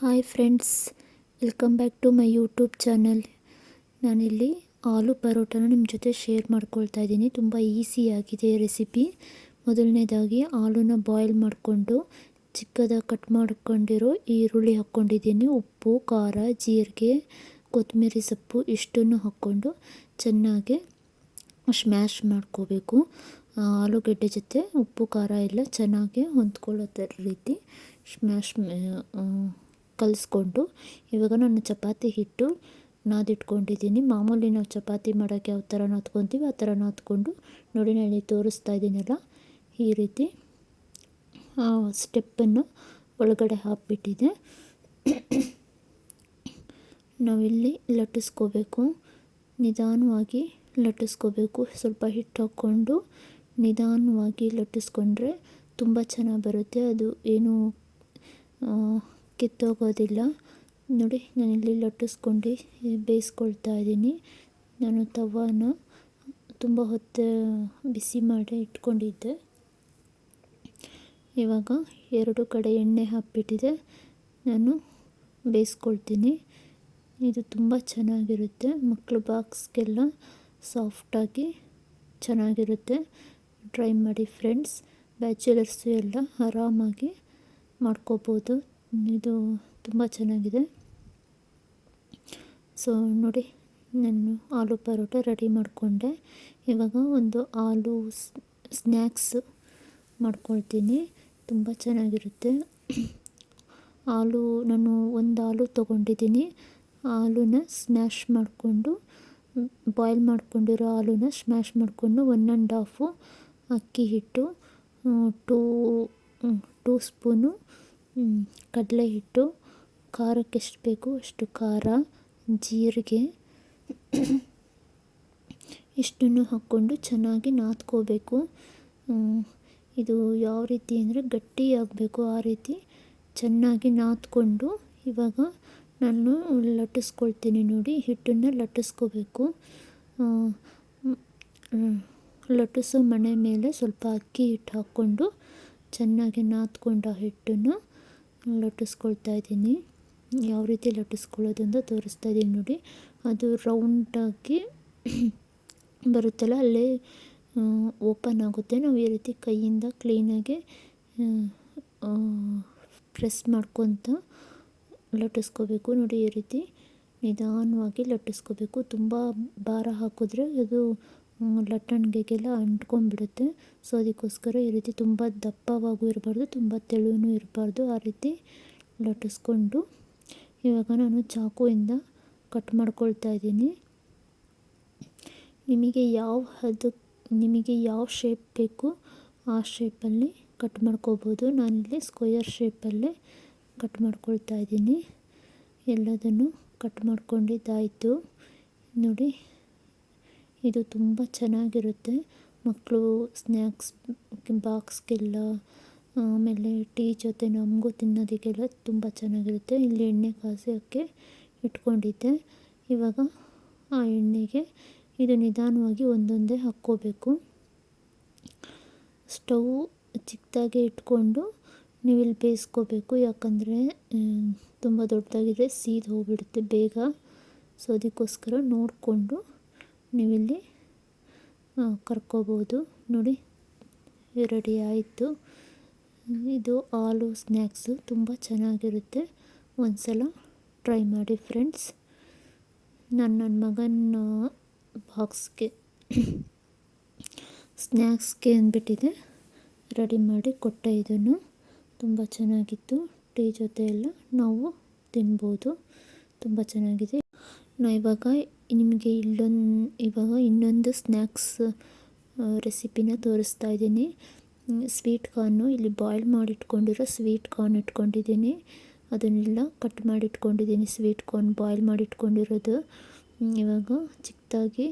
Hi friends welcome back to my YouTube channel ನಾನಿಲ್ಲಿ ಆಲೂ ಪರೋಟನ ನಿಮ್ಮ ಜೊತೆ ಶೇರ್ ಮಾಡ್ಕೊಳ್ತಾ ಇದ್ದೀನಿ. ತುಂಬ ಈಸಿಯಾಗಿದೆ ರೆಸಿಪಿ ಮೊದಲನೇದಾಗಿ ಆಲೂನ ಬಾಯ್ಲ್ ಮಾಡಿಕೊಂಡು, ಚಿಕ್ಕದಾಗಿ ಕಟ್ ಮಾಡ್ಕೊಂಡಿರೋ ಈರುಳ್ಳಿ ಹಾಕ್ಕೊಂಡಿದ್ದೀನಿ. ಉಪ್ಪು, ಖಾರ, ಜೀರಿಗೆ, ಕೊತ್ತಂಬರಿ ಸೊಪ್ಪು ಇಷ್ಟನ್ನು ಹಾಕ್ಕೊಂಡು ಚೆನ್ನಾಗಿ ಸ್ಮ್ಯಾಶ್ ಮಾಡ್ಕೋಬೇಕು. ಆಲೂಗಡ್ಡೆ ಜೊತೆ ಉಪ್ಪು, ಖಾರ ಎಲ್ಲ ಚೆನ್ನಾಗಿ ಹೊಂದ್ಕೊಳ್ಳೋ ರೀತಿ ಸ್ಮ್ಯಾಶ್ ಕಲಿಸ್ಕೊಂಡು ಇವಾಗ ನಾನು ಚಪಾತಿ ಹಿಟ್ಟು ನಾದಿಟ್ಕೊಂಡಿದ್ದೀನಿ. ಮಾಮೂಲಿ ನಾವು ಚಪಾತಿ ಮಾಡೋಕ್ಕೆ ಯಾವ ಥರ ನಾದ್ಕೊತೀವಿ ಆ ಥರ ನಾದ್ಕೊಂಡು ನೋಡಿ ನಾನು ತೋರಿಸ್ತಾ ಇದ್ದೀನಲ್ಲ, ಈ ರೀತಿ ಸ್ಟೆಪ್ಪನ್ನು ಒಳಗಡೆ ಹಾಕ್ಬಿಟ್ಟಿದೆ. ನಾವಿಲ್ಲಿ ಲಟ್ಟಿಸ್ಕೋಬೇಕು. ನಿಧಾನವಾಗಿ ಲಟ್ಟಿಸ್ಕೋಬೇಕು. ಸ್ವಲ್ಪ ಹಿಟ್ಟು ಹಾಕ್ಕೊಂಡು ನಿಧಾನವಾಗಿ ಲಟ್ಟಿಸ್ಕೊಂಡ್ರೆ ತುಂಬ ಚೆನ್ನಾಗಿ ಬರುತ್ತೆ. ಅದು ಏನು ಕಿತ್ತೋಗೋದಿಲ್ಲ. ನೋಡಿ, ನಾನಿಲ್ಲಿ ಲಟ್ಟಿಸ್ಕೊಂಡು ಬೇಯಿಸ್ಕೊಳ್ತಾ ಇದ್ದೀನಿ. ನಾನು ತವಾನ ತುಂಬ ಹೊತ್ತು ಬಿಸಿ ಮಾಡಿ ಇಟ್ಕೊಂಡಿದ್ದೆ. ಇವಾಗ ಎರಡು ಕಡೆ ಎಣ್ಣೆ ಹಾಕ್ಬಿಟ್ಟಿದೆ. ನಾನು ಬೇಯಿಸ್ಕೊಳ್ತೀನಿ. ಇದು ತುಂಬ ಚೆನ್ನಾಗಿರುತ್ತೆ. ಮಕ್ಕಳು ಬಾಕ್ಸ್ಗೆಲ್ಲ ಸಾಫ್ಟಾಗಿ ಚೆನ್ನಾಗಿರುತ್ತೆ. ಟ್ರೈ ಮಾಡಿ ಫ್ರೆಂಡ್ಸ್. ಬ್ಯಾಚುಲರ್ಸು ಎಲ್ಲ ಆರಾಮಾಗಿ ಮಾಡ್ಕೋಬೋದು. ಇದು ತುಂಬ ಚೆನ್ನಾಗಿದೆ. ಸೊ ನೋಡಿ, ನಾನು ಆಲೂ ಪರೋಟ ರೆಡಿ ಮಾಡಿಕೊಂಡೆ. ಇವಾಗ ಒಂದು ಆಲೂ ಸ್ನ್ಯಾಕ್ಸ್ ಮಾಡ್ಕೊಳ್ತೀನಿ. ತುಂಬ ಚೆನ್ನಾಗಿರುತ್ತೆ. ಆಲೂ, ನಾನು ಒಂದು ಆಲೂ ತೊಗೊಂಡಿದ್ದೀನಿ. ಆಲೂನ ಸ್ಮ್ಯಾಶ್ ಮಾಡಿಕೊಂಡು, ಬಾಯ್ಲ್ ಮಾಡ್ಕೊಂಡಿರೋ ಆಲೂನ ಸ್ಮ್ಯಾಶ್ ಮಾಡಿಕೊಂಡು ಒನ್ ಆ್ಯಂಡ್ ಹಾಫು ಅಕ್ಕಿ ಹಿಟ್ಟು ಟೂ ಟೂ ಸ್ಪೂನು ಕಡಲೆ ಹಿಟ್ಟು, ಖಾರಕ್ಕೆ ಎಷ್ಟು ಬೇಕು ಅಷ್ಟು ಖಾರ, ಜೀರಿಗೆ, ಇಷ್ಟನ್ನು ಹಾಕ್ಕೊಂಡು ಚೆನ್ನಾಗಿ ನಾದ್ಕೋಬೇಕು. ಇದು ಯಾವ ರೀತಿ ಅಂದರೆ ಗಟ್ಟಿಯಾಗಬೇಕು ಆ ರೀತಿ ಚೆನ್ನಾಗಿ ನಾದ್ಕೊಂಡು ಇವಾಗ ನಾನು ಲಟ್ಟಿಸ್ಕೊಳ್ತೀನಿ ನೋಡಿ, ಹಿಟ್ಟನ್ನು ಲಟ್ಟಿಸ್ಕೋಬೇಕು. ಲಟ್ಟಿಸೋ ಮಣೆ ಮೇಲೆ ಸ್ವಲ್ಪ ಅಕ್ಕಿ ಹಿಟ್ಟು ಹಾಕ್ಕೊಂಡು ಚೆನ್ನಾಗಿ ನಾದ್ಕೊಂಡು ಆ ಹಿಟ್ಟನ್ನು ಲಟ್ಟಿಸ್ಕೊಳ್ತಾ ಇದ್ದೀನಿ. ಯಾವ ರೀತಿ ಲಟ್ಟಿಸ್ಕೊಳ್ಳೋದು ಅಂತ ತೋರಿಸ್ತಾ ಇದ್ದೀನಿ ನೋಡಿ. ಅದು ರೌಂಡಾಗಿ ಬರುತ್ತಲ್ಲ, ಅಲ್ಲೇ ಓಪನ್ ಆಗುತ್ತೆ. ನಾವು ಈ ರೀತಿ ಕೈಯಿಂದ ಕ್ಲೀನಾಗಿ ಪ್ರೆಸ್ ಮಾಡ್ಕೊತ ಲಟ್ಟಿಸ್ಕೋಬೇಕು. ನೋಡಿ ಈ ರೀತಿ ನಿಧಾನವಾಗಿ ಲಟ್ಟಿಸ್ಕೋಬೇಕು. ತುಂಬ ಭಾರ ಹಾಕಿದ್ರೆ ಅದು ಲಟ್ಟಣಿಗೆಲ್ಲ ಅಂಟ್ಕೊಂಡ್ಬಿಡುತ್ತೆ. ಸೊ, ಅದಕ್ಕೋಸ್ಕರ ಈ ರೀತಿ ತುಂಬ ದಪ್ಪವಾಗೂ ಇರಬಾರ್ದು, ತುಂಬ ತೆಳುವೂ ಇರಬಾರ್ದು ಆ ರೀತಿ ಲಟ್ಟಿಸ್ಕೊಂಡು. ಇವಾಗ ನಾನು ಚಾಕುವಿಂದ ಕಟ್ ಮಾಡ್ಕೊಳ್ತಾ ಇದ್ದೀನಿ. ನಿಮಗೆ ಯಾವ ಅದು, ನಿಮಗೆ ಯಾವ ಶೇಪ್ ಬೇಕು ಆ ಶೇಪಲ್ಲಿ ಕಟ್ ಮಾಡ್ಕೋಬೋದು. ನಾನಿಲ್ಲಿ ಸ್ಕ್ವಯರ್ ಶೇಪಲ್ಲೇ ಕಟ್ ಮಾಡ್ಕೊಳ್ತಾ ಇದ್ದೀನಿ. ಎಲ್ಲದನ್ನು ಕಟ್ ಮಾಡ್ಕೊಂಡಿದ್ದಾಯಿತು. ನೋಡಿ. ಇದು ತುಂಬ ಚೆನ್ನಾಗಿರುತ್ತೆ. ಮಕ್ಕಳು ಸ್ನ್ಯಾಕ್ಸ್ ಬಾಕ್ಸ್ಗೆಲ್ಲ, ಆಮೇಲೆ ಟೀ ಜೊತೆ ನಮಗೂ ತಿನ್ನೋದಕ್ಕೆಲ್ಲ ತುಂಬ ಚೆನ್ನಾಗಿರುತ್ತೆ. ಇಲ್ಲಿ ಎಣ್ಣೆ ಕಾಸಕ್ಕೆ ಇಟ್ಕೊಂಡಿದ್ದೆ. ಇವಾಗ ಆ ಎಣ್ಣೆಗೆ ಇದು ನಿಧಾನವಾಗಿ ಒಂದೊಂದೇ ಹಾಕ್ಕೋಬೇಕು. ಸ್ಟವ್ ಚಿಕ್ಕದಾಗೆ ಇಟ್ಕೊಂಡು ನೀವು ಇಲ್ಲಿ ಬೇಯಿಸ್ಕೋಬೇಕು. ಯಾಕಂದರೆ ತುಂಬ ದೊಡ್ಡದಾಗಿದೆ ಸೀದು ಹೋಗ್ಬಿಡುತ್ತೆ ಬೇಗ. ಸೊ, ಅದಕ್ಕೋಸ್ಕರ ನೋಡಿಕೊಂಡು ನೀವಿಲ್ಲಿ ಕರ್ಕೋಬೋದು. ನೋಡಿ, ರೆಡಿ ಆಯಿತು. ಇದು ಆಲು ಸ್ನ್ಯಾಕ್ಸು. ತುಂಬ ಚೆನ್ನಾಗಿರುತ್ತೆ. ಒಂದು ಸಲ ಟ್ರೈ ಮಾಡಿ ಫ್ರೆಂಡ್ಸ್. ನಾನು ನನ್ನ ಮಗನ ಬಾಕ್ಸ್ಗೆ, ಸ್ನ್ಯಾಕ್ಸ್ಗೆ ಅಂದ್ಬಿಟ್ಟಿದೆ. ರೆಡಿ ಮಾಡಿ ಕೊಟ್ಟೆ ಇದನ್ನು. ತುಂಬ ಚೆನ್ನಾಗಿತ್ತು. ಟೀ ಜೊತೆ ಎಲ್ಲ ನಾವು ತಿನ್ಬೋದು. ತುಂಬ ಚೆನ್ನಾಗಿದೆ. ನಾ ಇವಾಗ ನಿಮಗೆ ಇಲ್ಲೊಂದು ಇವಾಗ ಇನ್ನೊಂದು ಸ್ನ್ಯಾಕ್ಸ್ ರೆಸಿಪಿನ ತೋರಿಸ್ತಾ ಇದ್ದೀನಿ. ಸ್ವೀಟ್ ಕಾರ್ನು ಇಲ್ಲಿ ಬಾಯ್ಲ್ ಮಾಡಿಟ್ಕೊಂಡಿರೋ ಸ್ವೀಟ್ ಕಾರ್ನ್ ಇಟ್ಕೊಂಡಿದ್ದೀನಿ. ಅದನ್ನೆಲ್ಲ ಕಟ್ ಮಾಡಿಟ್ಕೊಂಡಿದ್ದೀನಿ ಸ್ವೀಟ್ ಕಾರ್ನ್ ಬಾಯ್ಲ್ ಮಾಡಿಟ್ಕೊಂಡಿರೋದು. ಇವಾಗ ಚಿಕ್ಕದಾಗಿ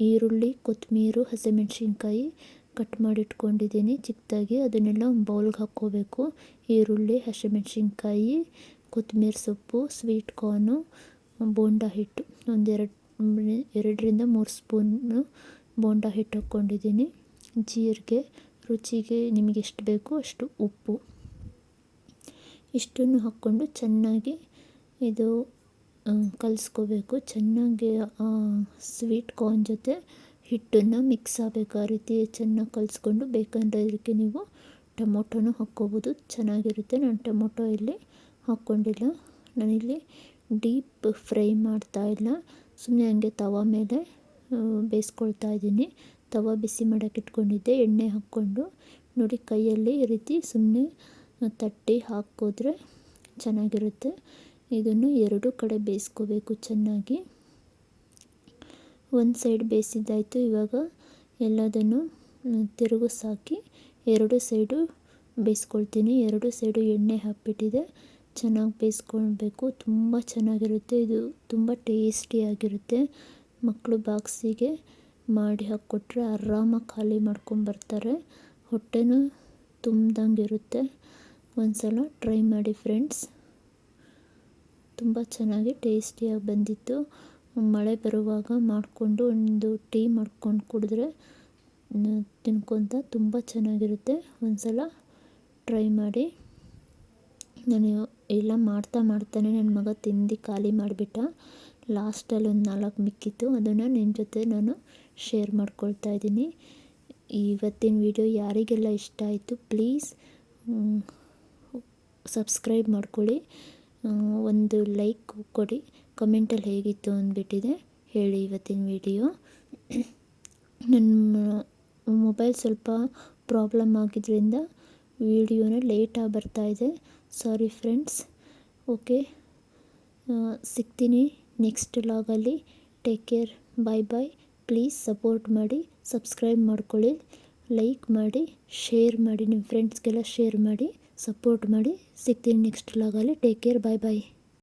ಈರುಳ್ಳಿ ಕೊತ್ತಂಬರಿ ಹಸಿಮೆಣ್ಸಿನ್ಕಾಯಿ ಕಟ್ ಮಾಡಿಟ್ಕೊಂಡಿದ್ದೀನಿ. ಚಿಕ್ಕದಾಗಿ ಅದನ್ನೆಲ್ಲ ಬೌಲ್ಗೆ ಹಾಕ್ಕೋಬೇಕು. ಈರುಳ್ಳಿ, ಹಸಿಮೆಣ್ಸಿನ್ಕಾಯಿ ಕೊತ್ತಂಬರಿ ಸೊಪ್ಪು ಸ್ವೀಟ್ ಕಾರ್ನು ಬೋಂಡ ಹಿಟ್ಟು. ಒಂದೆರಡು, ಎರಡರಿಂದ ಮೂರು ಸ್ಪೂನು ಬೋಂಡ ಹಿಟ್ಟು ಹಾಕ್ಕೊಂಡಿದ್ದೀನಿ. ಜೀರಿಗೆ ರುಚಿಗೆ ನಿಮಗೆ ಎಷ್ಟು ಬೇಕೋ ಅಷ್ಟು ಉಪ್ಪು. ಇಷ್ಟನ್ನು ಹಾಕ್ಕೊಂಡು ಚೆನ್ನಾಗಿ ಇದು ಕಲಿಸ್ಕೋಬೇಕು. ಚೆನ್ನಾಗಿ ಸ್ವೀಟ್ ಕಾರ್ನ್ ಜೊತೆ ಹಿಟ್ಟನ್ನು ಮಿಕ್ಸ್ ಆಗಬೇಕು. ಆ ರೀತಿ ಚೆನ್ನಾಗಿ ಕಲಿಸ್ಕೊಂಡು ಬೇಕಂದರೆ ಇದಕ್ಕೆ ನೀವು ಟೊಮೊಟೊನೂ ಹಾಕ್ಕೋಬೋದು. ಚೆನ್ನಾಗಿರುತ್ತೆ. ನಾನು ಟೊಮೊಟೊ ಇಲ್ಲಿ ಹಾಕ್ಕೊಂಡಿಲ್ಲ. ನಾನಿಲ್ಲಿ ಡೀಪ್ ಫ್ರೈ ಮಾಡ್ತಾ ಇಲ್ಲ. ಸುಮ್ಮನೆ ಹಂಗೆ ತವ ಮೇಲೆ ಬೇಯಿಸ್ಕೊಳ್ತಾ ಇದ್ದೀನಿ. ತವ ಬಿಸಿ ಮಾಡೋಕೆ ಇಟ್ಕೊಂಡಿದ್ದೆ, ಎಣ್ಣೆ ಹಾಕ್ಕೊಂಡು. ನೋಡಿ, ಕೈಯಲ್ಲಿ ಈ ರೀತಿ ಸುಮ್ಮನೆ ತಟ್ಟಿ ಹಾಕೋದ್ರೆ ಚೆನ್ನಾಗಿರುತ್ತೆ. ಇದನ್ನು ಎರಡು ಕಡೆ ಬೇಯಿಸ್ಕೋಬೇಕು ಚೆನ್ನಾಗಿ. ಒಂದು ಸೈಡ್ ಬೇಯಿಸಿದ್ದಾಯಿತು, ಇವಾಗ ಎಲ್ಲದನ್ನು ತಿರುಗಿಸಾಕಿ ಎರಡು ಸೈಡು ಬೇಯಿಸ್ಕೊಳ್ತೀನಿ. ಎರಡು ಸೈಡು ಎಣ್ಣೆ ಹಾಕ್ಬಿಟ್ಟಿದೆ. ಚೆನ್ನಾಗಿ ಬೇಯಿಸ್ಕೊಳ್ಬೇಕು. ತುಂಬ ಚೆನ್ನಾಗಿರುತ್ತೆ. ಇದು ತುಂಬ ಟೇಸ್ಟಿಯಾಗಿರುತ್ತೆ ಮಕ್ಕಳು ಬಾಕ್ಸಿಗೆ ಮಾಡಿ ಹಾಕ್ಕೊಟ್ರೆ ಆರಾಮಾಗಿ ಖಾಲಿ ಮಾಡ್ಕೊಂಬರ್ತಾರೆ ಹೊಟ್ಟೆನೂ ತುಂಬ್ದಂಗೆ ಇರುತ್ತೆ. ಒಂದು ಸಲ ಟ್ರೈ ಮಾಡಿ ಫ್ರೆಂಡ್ಸ್. ತುಂಬ ಚೆನ್ನಾಗಿ ಟೇಸ್ಟಿಯಾಗಿ ಬಂದಿತ್ತು. ಮಳೆ ಬರುವಾಗ ಮಾಡಿಕೊಂಡು ಒಂದು ಟೀ ಮಾಡ್ಕೊಂಡು ಕುಡಿದ್ರೆ ತಿನ್ಕೊತ ತುಂಬ ಚೆನ್ನಾಗಿರುತ್ತೆ. ಒಂದು ಸಲ ಟ್ರೈ ಮಾಡಿ. ನಾನು ಎಲ್ಲ ಮಾಡ್ತಾ ಮಾಡ್ತಾನೆ ನನ್ನ ಮಗ ತಿಂದು ಖಾಲಿ ಮಾಡಿಬಿಟ್ಟ. ಲಾಸ್ಟಲ್ಲಿ ಒಂದು ನಾಲ್ಕು ಮಿಕ್ಕಿತ್ತು. ಅದನ್ನು ನಿಮ್ಮ ಜೊತೆ ನಾನು ಶೇರ್ ಮಾಡ್ಕೊಳ್ತಾ ಇದ್ದೀನಿ. ಇವತ್ತಿನ ವಿಡಿಯೋ ಯಾರಿಗೆಲ್ಲ ಇಷ್ಟ ಆಯಿತು, ಪ್ಲೀಸ್ ಸಬ್ಸ್ಕ್ರೈಬ್ ಮಾಡ್ಕೊಳ್ಳಿ. ಒಂದು ಲೈಕ್ ಕೊಡಿ. ಕಮೆಂಟಲ್ಲಿ ಹೇಗಿತ್ತು ಅಂದ್ಬಿಟ್ಟಿದೆ ಹೇಳಿ ಇವತ್ತಿನ ವಿಡಿಯೋ. ನನ್ನ ಮೊಬೈಲ್ ಸ್ವಲ್ಪ ಪ್ರಾಬ್ಲಮ್ ಆಗಿದ್ದರಿಂದ ವಿಡಿಯೋನ ಲೇಟಾಗಿ ಬರ್ತಾಯಿದೆ ಸಾರಿ ಫ್ರೆಂಡ್ಸ್ ಓಕೆ ಸಿಗ್ತೀನಿ. Next ಲಾಗಲ್ಲಿ take care bye bye please support ಮಾಡಿ ಸಬ್ಸ್ಕ್ರೈಬ್ ಮಾಡ್ಕೊಳ್ಳಿ ಲೈಕ್ ಮಾಡಿ ಶೇರ್ ಮಾಡಿ ನಿಮ್ಮ ಫ್ರೆಂಡ್ಸ್ಗೆಲ್ಲ ಶೇರ್ ಮಾಡಿ ಸಪೋರ್ಟ್ ಮಾಡಿ. ಸಿಗ್ತೀನಿ ನೆಕ್ಸ್ಟ್ ಲಾಗಲ್ಲಿ ಟೇಕ್ ಕೇರ್ ಬಾಯ್ ಬಾಯ್